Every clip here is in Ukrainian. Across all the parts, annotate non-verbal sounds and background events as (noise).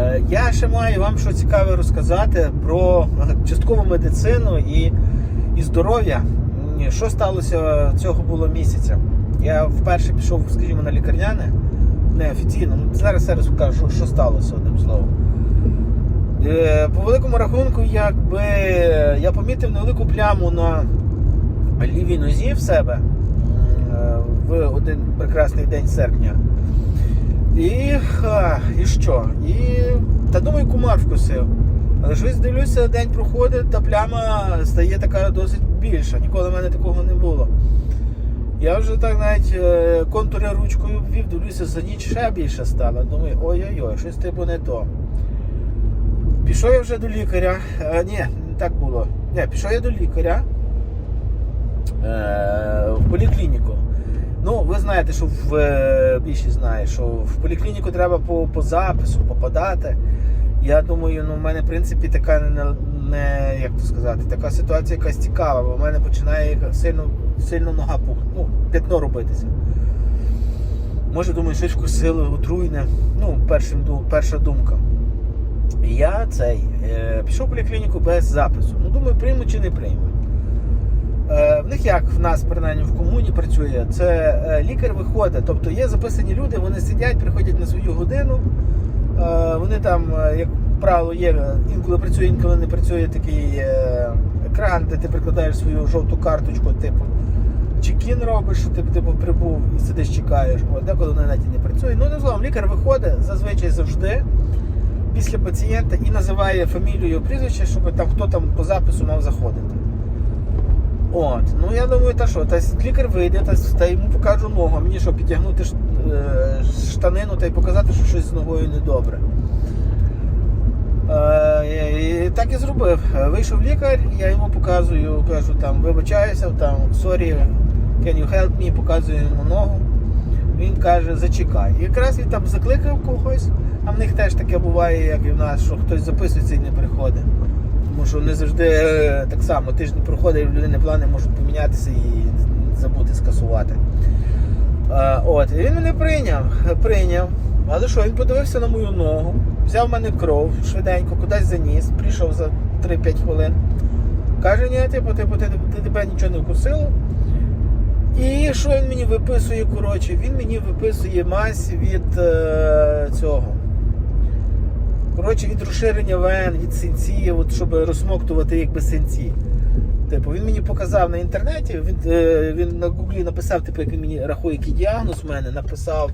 Е, Я ще маю вам що цікаве розказати про часткову медицину і, і здоров'я. Що сталося цього було місяця? Я вперше пішов, скажімо, на лікарняне, неофіційно. Ну, зараз зараз покажу, що, сталося одним словом. Е, По великому рахунку, якби я помітив невелику пляму на лівій нозі в себе е, в один прекрасний день серпня. І, і що? І, та думаю, кумар вкусив. Але щось дивлюся, день проходить, та пляма стає така досить більша. Ніколи в мене такого не було. Я вже так навіть е, контури ручкою обвів, дивлюся, за ніч ще більше стало. Думаю, ой-ой-ой, щось типу не то. Пішов я вже до лікаря. А, ні, не так було. Ні, пішов я до лікаря е, в поліклініку. Ну, ви знаєте, що в е, більшість знає, що в поліклініку треба по, по запису попадати. Я думаю, ну в мене в принципі така не, не як то сказати, така ситуація якась цікава, бо в мене починає сильно, сильно нога пух, ну, п'ятно робитися. Може, думаю, щось вкусило, отруйне. Ну, першим, перша думка. Я цей е, пішов в поліклініку без запису. Ну, думаю, приймуть чи не приймуть. Е, в них як в нас, принаймні, в комуні працює, це е, лікар виходить. Тобто є записані люди, вони сидять, приходять на свою годину. Е, вони там, як правило, є інколи працює, інколи не працює такий екран, де ти прикладаєш свою жовту карточку, типу. Чекін робиш, що ти типу, прибув і сидиш, чекаєш. От деколи на неті не працює. Ну, не словом, лікар виходить зазвичай завжди після пацієнта і називає фамілію, прізвище, щоб там хто там по запису мав заходити. От, ну я думаю, та що, та лікар вийде, та, та йому покажу ногу, мені що, підтягнути е, штанину та й показати, що щось з ногою недобре. Е, так і зробив. Вийшов лікар, я йому показую, кажу там, вибачаюся, там, sorry, can you help me, показую йому ногу. Він каже, зачекай. Якраз він там закликав когось, а в них теж таке буває, як і в нас, що хтось записується і не приходить. Тому що не завжди е, так само, тиждень проходить, в людини плани можуть помінятися і забути скасувати. Е, От, він мене прийняв, прийняв. Але що, він подивився на мою ногу, взяв мене кров швиденько, кудись заніс, прийшов за 3-5 хвилин. Каже, ні, типу, типу, ти, ти, тебе нічого не вкусило. І що він мені виписує? Коротше, він мені виписує мазь від е, цього. Коротше, від розширення вен, від синці, от, щоб розсмоктувати якби синці. Типу, він мені показав на інтернеті, він, е, він на гуглі написав, типу, як він мені рахує, який діагноз в мене, написав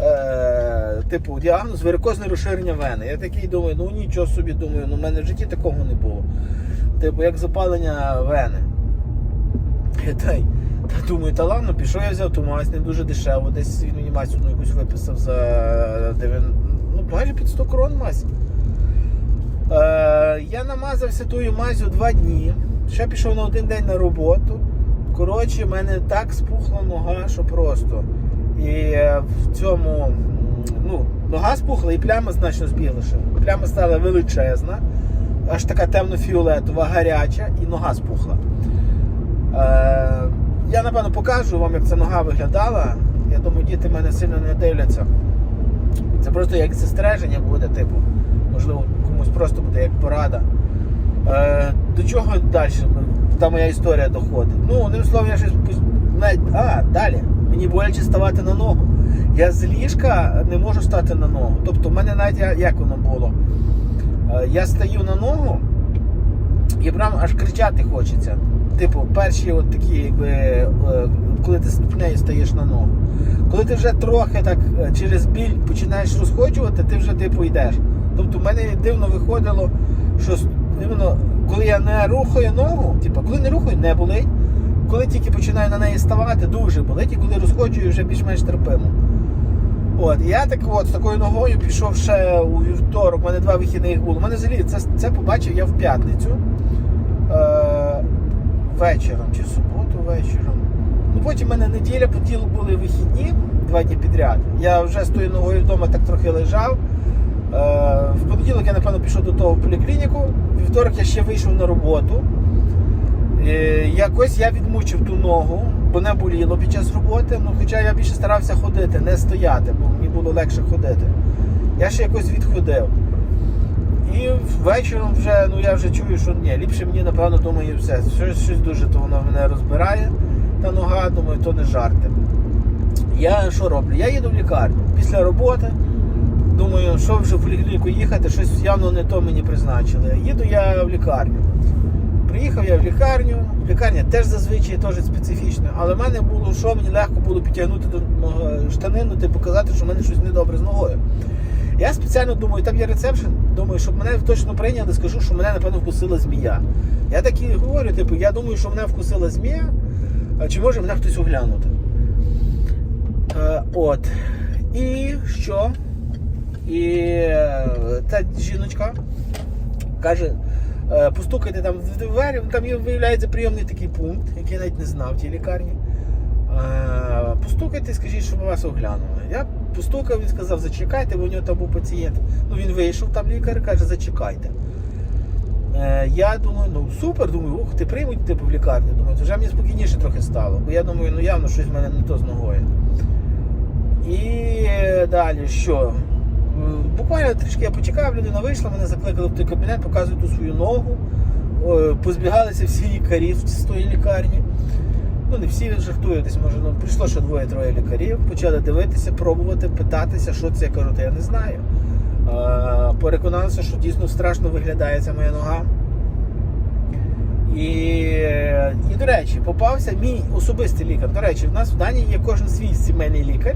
е, типу, діагноз варикозне розширення вени. Я такий думаю, ну нічого собі думаю, ну в мене в житті такого не було. Типу, як запалення вени. Та, та думаю, та ладно, пішов я взяв ту мазь, не дуже дешево, десь він мені мазь якусь виписав за 9, ну, майже під 100 крон мазь. Е, я намазався тою мазю два дні. Ще пішов на один день на роботу. Коротше, в мене так спухла нога, що просто. І е, в цьому ну, нога спухла і пляма значно збіглиша. Пляма стала величезна, аж така темно-фіолетова, гаряча, і нога спухла. Е, я напевно покажу вам, як ця нога виглядала. Я думаю, діти мене сильно не дивляться. Це просто як застереження буде, типу. Можливо, комусь просто буде як порада. Е, до чого далі та моя історія доходить? Ну, одним словом, я щось. А, далі. Мені боляче ставати на ногу. Я з ліжка не можу стати на ногу. Тобто, в мене навіть як воно було. Е, я стаю на ногу і прям аж кричати хочеться. Типу, перші от такі, якби, е, коли ти ступнею стаєш на ногу. Коли ти вже трохи так е, через біль починаєш розходжувати, ти вже типу йдеш. Тобто в мене дивно виходило, що іменно, коли я не рухаю ногу, типу, коли не рухаю, не болить. Коли тільки починаю на неї ставати, дуже болить, і коли розходжую, вже більш-менш терпимо. От, і я так от з такою ногою пішов ще у вівторок, у мене два вихідних було. У мене взагалі це, це побачив я в п'ятницю е, вечором чи в суботу вечором. Ну потім в мене неділя, по ділу були вихідні два дні підряд. Я вже з тою ногою вдома так трохи лежав. Е, в понеділок я, напевно, пішов до того в поліклініку. Вівторок я ще вийшов на роботу. Е, якось я відмучив ту ногу, бо не боліло під час роботи. Ну, хоча я більше старався ходити, не стояти, бо мені було легше ходити. Я ще якось відходив. вечором вже, ну я вже чую, що ні, ліпше мені, напевно, думаю, все. Щось, щось дуже то воно мене розбирає та нога, думаю, то не жарти. Я що роблю? Я їду в лікарню після роботи. Думаю, що вже в поліклініку їхати, щось явно не то мені призначили. Їду я в лікарню. Приїхав я в лікарню, лікарня теж зазвичай теж специфічна, але в мене було, що мені легко було підтягнути до штанину та показати, що в мене щось недобре з ногою. Я спеціально думаю, там є рецепшн, думаю, щоб мене точно прийняли, скажу, що мене, напевно, вкусила змія. Я так і говорю, типу, я думаю, що мене вкусила змія, чи може мене хтось оглянути. Е, от. І що? І е, та жіночка каже, е, постукайте там в двері, там виявляється прийомний такий пункт, який я навіть не знав в тій лікарні. Е, Постукайте, скажіть, щоб вас оглянули. Я постукав, він сказав, зачекайте, бо у нього там був пацієнт. Ну він вийшов, там лікар каже, зачекайте. Е, Я думаю, ну супер, думаю, ух, ти приймуть типу в лікарню. Думаю, вже мені спокійніше трохи стало. Бо я думаю, ну явно щось в мене не то з ногою. І далі що? Буквально трішки я почекав, людина вийшла, мене закликали в той кабінет, показують ту свою ногу. Позбігалися всі лікарі з тої лікарні. Ну, не всі жартують, десь може, ну прийшло ще двоє-троє лікарів, почали дивитися, пробувати, питатися, що це я кажу, та я не знаю. Е, переконався, що дійсно страшно виглядає ця моя нога. І, і до речі, попався мій особистий лікар. До речі, в нас в Данії є кожен свій сімейний лікар.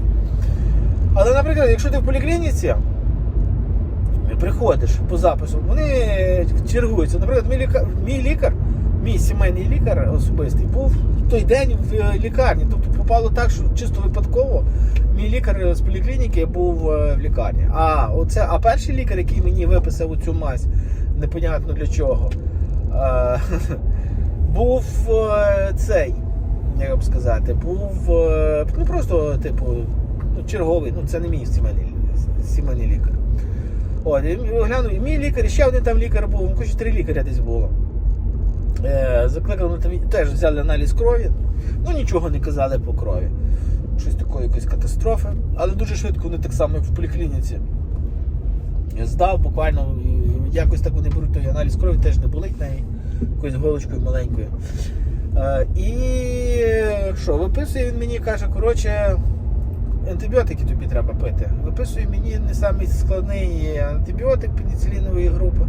Але, наприклад, якщо ти в поліклініці приходиш по запису, вони чергуються. Наприклад, мій лікар, мій лікар, мій сімейний лікар особистий, був той день в е, лікарні. Тобто попало так, що чисто випадково мій лікар з поліклініки був е, в лікарні. А оце, а перший лікар, який мені виписав оцю мазь, непонятно для чого, е, (laughs) був е, цей, як вам сказати, був е, ну просто, типу, ну, черговий, ну це не мій сімейний, сімейний лікар. От, глянув, мій лікар, і ще один там лікар був, ну, коротше, три лікаря десь було. Е, закликали, теж взяли аналіз крові, ну нічого не казали по крові. Щось такої якоїсь катастрофи. Але дуже швидко вони так само, як в поліклініці. Здав буквально, якось так вони беруть той аналіз крові, теж не болить неї, якоюсь голочкою маленькою. Е, і що, виписує він мені, каже, коротше, антибіотики тобі треба пити. Виписує мені не самий складний антибіотик пеніцилінової групи.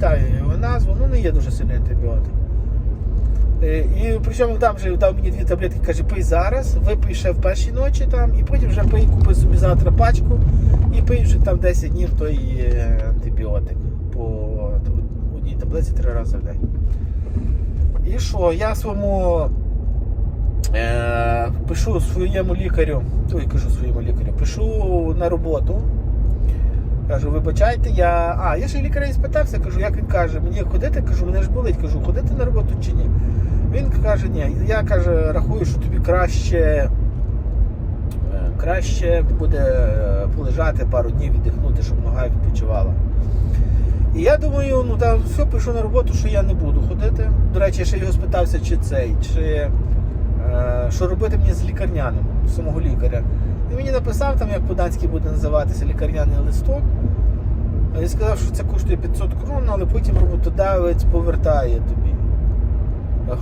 Пам'ятаю його назву, ну не є дуже сильний антибіотик. Е, І причому там вже дав мені дві таблетки, каже, пий зараз, випий ще в першій ночі там, і потім вже пий, купи собі завтра пачку і пий вже там 10 днів той е, антибіотик по одній таблетці три рази в день. І що, я своєму е, пишу своєму лікарю, ой, кажу своєму лікарю, пишу на роботу. Кажу, вибачайте, я. А, я ще лікаря спитався, кажу, як він каже, мені ходити, кажу, мене ж болить, кажу, ходити на роботу чи ні. Він каже, ні, я каже, рахую, що тобі краще е, краще буде е, полежати пару днів, віддихнути, щоб нога відпочивала. І я думаю, ну там все, пишу на роботу, що я не буду ходити. До речі, я ще його спитався, чи цей, чи е, що робити мені з лікарняним, самого лікаря. Мені написав, там, як по-данськи буде називатися лікарняний листок. Він сказав, що це коштує 500 крон, але потім роботодавець повертає тобі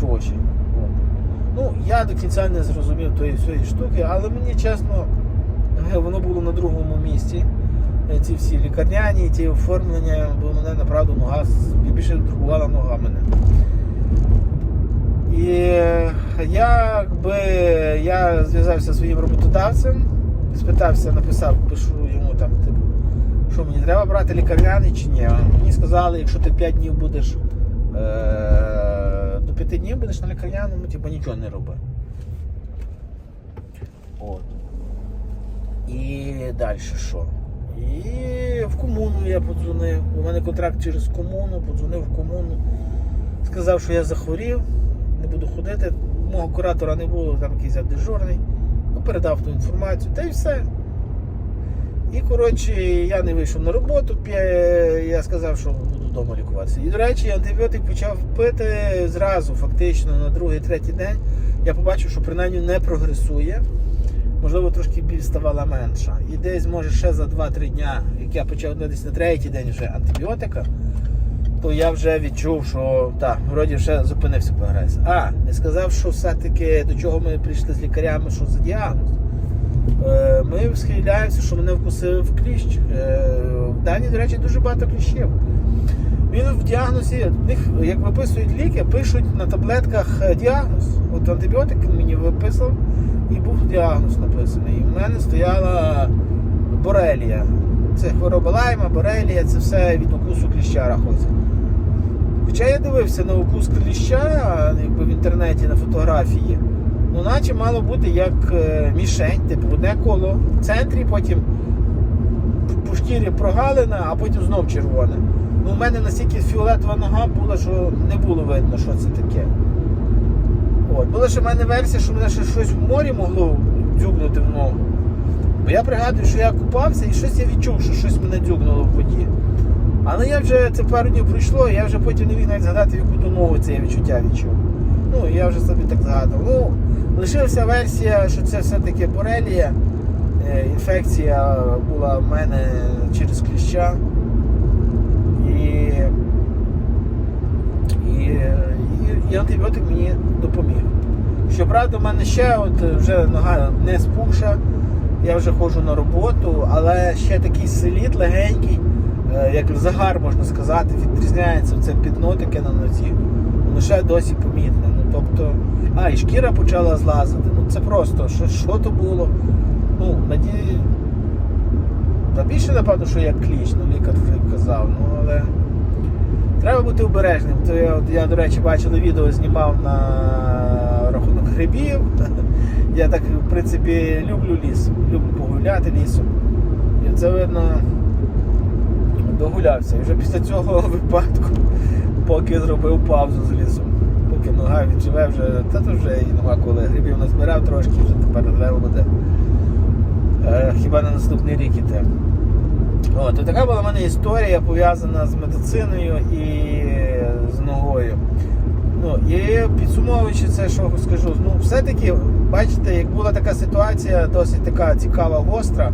гроші. Ну, я до кінця не зрозумів тої всієї штуки, але мені чесно, е, воно було на другому місці. Е, Ці всі лікарняні, ті оформлення, бо мене направду нога більше турбувала нога мене. І е, якби я зв'язався зі своїм роботодавцем, спитався, написав, пишу йому там, типу, що мені треба брати лікарняний чи ні. Мені сказали, якщо ти 5 днів будеш е- до 5 днів будеш на лікарняному, типу нічого не роби. От. І далі що? І в комуну я подзвонив. У мене контракт через комуну, подзвонив в комуну, сказав, що я захворів, не буду ходити. Мого куратора не було, там якийсь дежурний. Ну, передав ту інформацію, та й все. І коротше, я не вийшов на роботу, я сказав, що буду вдома лікуватися. І, до речі, антибіотик почав пити зразу, фактично, на другий, третій день. Я побачив, що принаймні не прогресує. можливо, трошки біль ставала менша. І десь, може, ще за 2-3 дня, як я почав десь на третій день вже антибіотика, то я вже відчув, що так, вроді вже зупинився прогрес. А, не сказав, що все-таки до чого ми прийшли з лікарями, що за діагноз. Е, Ми схиляємося, що мене вкусив кліщ. Е, В Данії, до речі, дуже багато кліщів. Він в діагнозі, як виписують ліки, пишуть на таблетках е, діагноз. От антибіотик мені виписав і був діагноз написаний. І в мене стояла борелія. Це хвороба лайма, борелія, це все від укусу кліща рахується. Хоча я дивився на укус кліща якби в інтернеті на фотографії, ну наче мало бути як е, мішень, типу одне коло в центрі, потім по шкірі прогалина, а потім знов червоне. Ну, у мене настільки фіолетова нога була, що не було видно, що це таке. От. Була ще в мене версія, що мене ще щось в морі могло дзюкнути в ногу. Бо я пригадую, що я купався і щось я відчув, що щось мене дзюкнуло в воді. Але я вже це пару днів пройшло, я вже потім не міг навіть згадати, в яку ту ногу це я відчуття відчув. Ну, я вже собі так згадував. Ну, лишилася версія, що це все-таки борелія. Е, Інфекція була в мене через кліща. І, і, і, і антибіотик мені допоміг. Щоправда, в мене ще от вже нога не спухша, я вже ходжу на роботу, але ще такий селіт легенький, е, як загар можна сказати, відрізняється це пітно таке на нозі. Воно ще досі помітне. Ну, тобто, а, і шкіра почала злазити. Ну це просто, що, що то було? Ну, надію. Та більше, напевно, що як кліч, ну лікар казав, ну але треба бути обережним. То я, я, до речі, бачив відео, знімав на рахунок грибів. Я так, в принципі, люблю ліс, люблю погуляти лісом. І це видно догулявся. І вже після цього (laughs) випадку, поки зробив паузу з лісом, поки нога відживе вже, та то вже і нема коли грибів назбирав трошки, вже тепер треба буде. Е, Хіба на наступний рік іти. От, і така була в мене історія пов'язана з медициною і з ногою. Ну, і підсумовуючи це, що скажу, ну все-таки, бачите, як була така ситуація, досить така цікава, гостра.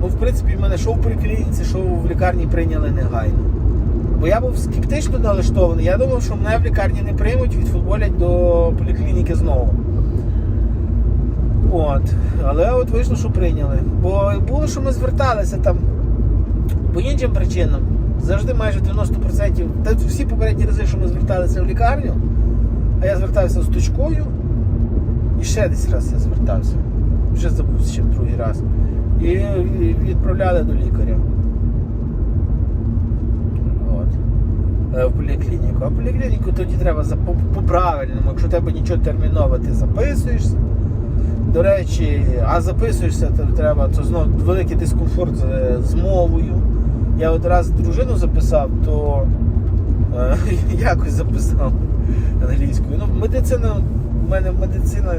Ну, в принципі, в мене що в поліклініці, що в лікарні прийняли негайно. Бо я був скептично налаштований. Я думав, що мене в лікарні не приймуть, відфутболять до поліклініки знову. От. Але от вийшло, що прийняли. Бо було, що ми зверталися там по іншим причинам. Завжди майже 90%. Та всі попередні рази, що ми зверталися в лікарню, а я звертався з точкою. І ще десь раз я звертався. Вже забув чим другий раз. І відправляли до лікаря. От. Е, В поліклініку. А поліклініку тоді треба по-правильному, якщо тебе нічого термінове, ти записуєшся. До речі, а записуєшся, то треба, то знову великий дискомфорт з, з мовою. Я от раз дружину записав, то е, (laughs) якось записав англійською. Ну, медицина, в мене медицина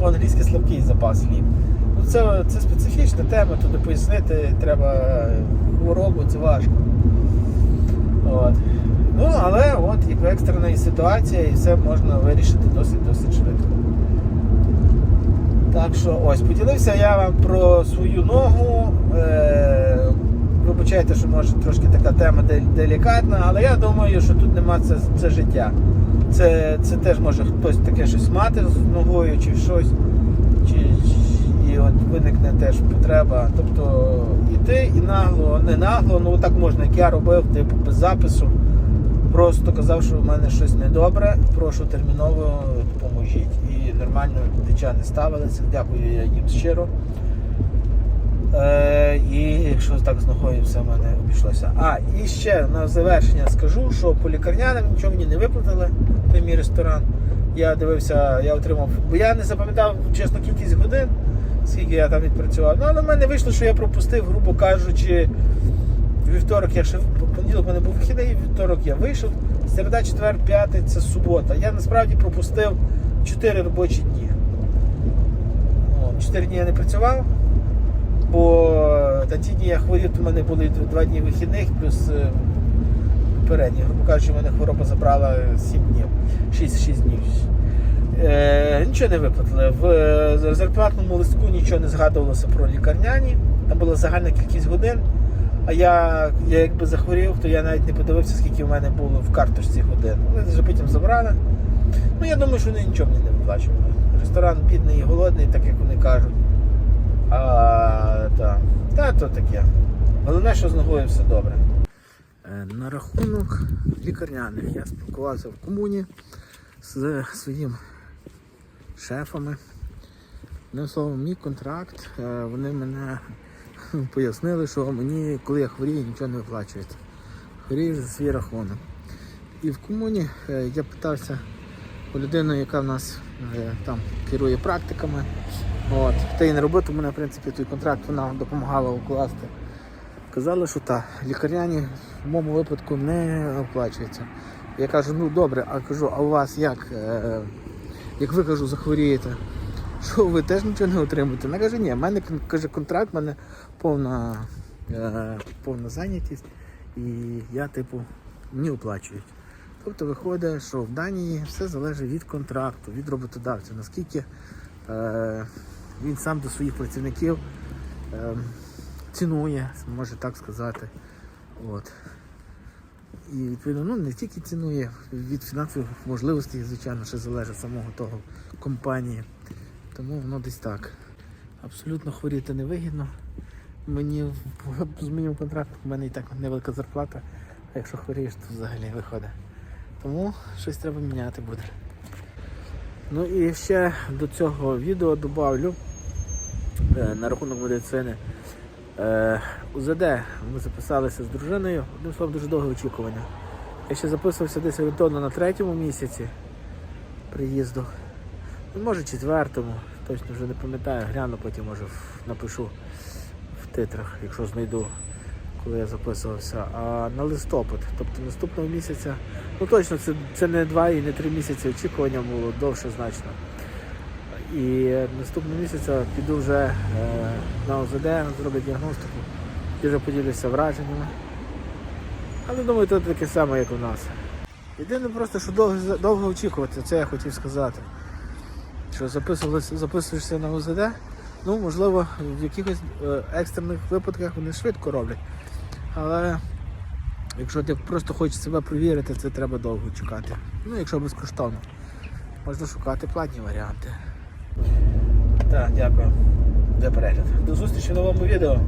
по-англійськи слабкий запас слів. Ну, це, це специфічна тема, туди пояснити треба хворобу, це важко. От. Ну, але от як екстрена ситуація, і все можна вирішити досить-досить швидко. Так що ось, поділився я вам про свою ногу. Е, вибачайте, що може трошки така тема делікатна, але я думаю, що тут нема це, це життя. Це, це теж може хтось таке щось мати з ногою чи щось. Чи, і от виникне теж потреба. Тобто іти і нагло, не нагло, ну так можна, як я робив, типу без запису. Просто казав, що в мене щось недобре, прошу терміново допоможіть. І нормально дитя ставилися. Дякую я їм щиро. Е, і якщо так з ногою все в мене обійшлося. А, і ще на завершення скажу, що по лікарнянам нічого мені не виплатили, той мій ресторан. Я дивився, я отримав, бо я не запам'ятав чесно кількість годин, скільки я там відпрацював. Ну, але в мене вийшло, що я пропустив, грубо кажучи, вівторок я ще понеділок в мене був вихідний, вівторок я вийшов, середа, четвер, п'ятниця, субота. Я насправді пропустив 4 робочі дні. О, 4 дні я не працював, бо та дні я хворів, то в мене були 2 дні вихідних, плюс е, передні. Грубо кажучи, в мене хвороба забрала 7 днів, 6, 6 днів. Е, нічого не виплатили. В е, зарплатному листку нічого не згадувалося про лікарняні. Там була загальна кількість годин. А я, я якби захворів, то я навіть не подивився, скільки в мене було в карточці годин. Вони вже потім забрали. Ну я думаю, що вони нічого мені не виплачували. Ресторан бідний і голодний, так як вони кажуть. А, та, та то таке. Головне, що з ногою все добре. Е, На рахунок лікарняних я спілкувався в комуні з своїм шефами. Одним словом, мій контракт, е, вони мене (laughs) пояснили, що мені, коли я хворію, нічого не виплачується. Хворію за свій рахунок. І в комуні е, я питався у людини, яка в нас там керує практиками. От. Та і на роботу мене, в принципі, той контракт вона допомагала укласти. Казали, що так, лікарняні в моєму випадку не оплачуються. Я кажу, ну добре, а кажу, а у вас як? Е, як ви кажу, захворієте? Що ви теж нічого не отримуєте? Вона каже, ні, в мене каже, контракт, в мене повна, е, повна зайнятість, і я, типу, мені оплачують. Тобто виходить, що в Данії все залежить від контракту, від роботодавця, наскільки е, він сам до своїх працівників е, цінує, може так сказати. От. І відповідно, ну не тільки цінує, від фінансових можливостей, звичайно, ще залежить самого того компанії. Тому воно десь так. Абсолютно хворіти невигідно. Мені в- з моїм контрактом в мене і так невелика зарплата, а якщо хворієш, то взагалі виходить. Тому щось треба міняти буде. Ну і ще до цього відео додавлю е, на рахунок медицини. Е, УЗД ми записалися з дружиною, одним словом, дуже довге очікування. Я ще записувався десь орієнтовно на третьому місяці приїзду. Ну, може четвертому, точно вже не пам'ятаю, гляну, потім може напишу в титрах, якщо знайду, коли я записувався. А на листопад, тобто наступного місяця, ну точно це, це не два і не три місяці очікування було довше значно. І наступного місяця піду вже е, на ОЗД, зроблю діагностику і вже поділюся враженнями. Але думаю, це таке саме, як у нас. Єдине просто, що довго, довго очікувати, це я хотів сказати. Що записуєшся на ОЗД, ну можливо, в якихось е, екстрених випадках вони швидко роблять. Але якщо ти просто хочеш себе провірити, це треба довго чекати. Ну, якщо безкоштовно. Можна шукати платні варіанти. Так, дякую за перегляд. До зустрічі в новому відео.